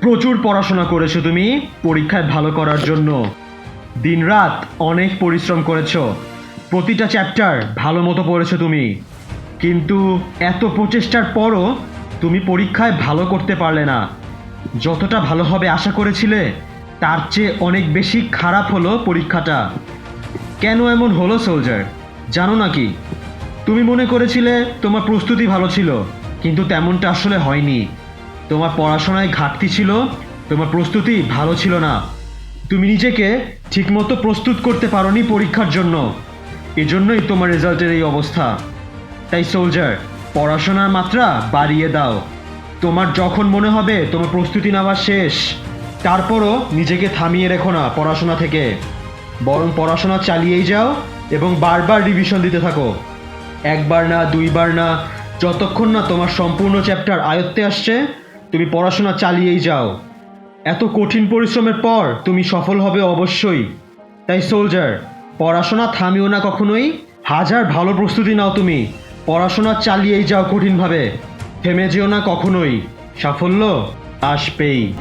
প্রচুর পড়াশোনা করেছ তুমি। পরীক্ষায় ভালো করার জন্য। দিনরাত অনেক পরিশ্রম করেছ। প্রতিটা চ্যাপ্টার ভালো মতো পড়েছো তুমি। কিন্তু এত প্রচেষ্টার পরও তুমি পরীক্ষায় ভালো করতে পারলে না। যতটা ভালো হবে আশা করেছিলে, তার চেয়ে অনেক বেশি খারাপ হলো পরীক্ষাটা। কেন এমন হলো সোলজার জানো নাকি তুমি মনে করেছিলে তোমার প্রস্তুতি ভালো ছিল, কিন্তু তেমনটা আসলে হয়নি। তোমার পড়াশোনায় ঘাটতি ছিল, তোমার প্রস্তুতি ভালো ছিল না। তুমি নিজেকে ঠিকমতো প্রস্তুত করতে পারোনি পরীক্ষার জন্য। এজন্যই তোমার রেজাল্টের এই অবস্থা। তাই সোলজার, পড়াশোনার মাত্রা বাড়িয়ে দাও। তোমার যখন মনে হবে তোমার প্রস্তুতি নেওয়া শেষ, তারপরও নিজেকে থামিয়ে রেখো না পড়াশোনা থেকে। বরং পড়াশোনা চালিয়েই যাও এবং বারবার রিভিশন দিতে থাকো। একবার না, দুইবার না, যতক্ষণ না তোমার সম্পূর্ণ চ্যাপ্টার আয়ত্তে আসছে তুমি পড়াশোনা চালিয়েই যাও। এত কঠিন পরিশ্রমের পর তুমি সফল হবে অবশ্যই। তাই, সোলজার, পড়াশোনা থামিও না কখনোই। হাজার ভালো প্রস্তুতি নাও তুমি। পড়াশোনা চালিয়েই যাও কঠিনভাবে। থেমে যেও না কখনোই। সাফল্য আসবেই।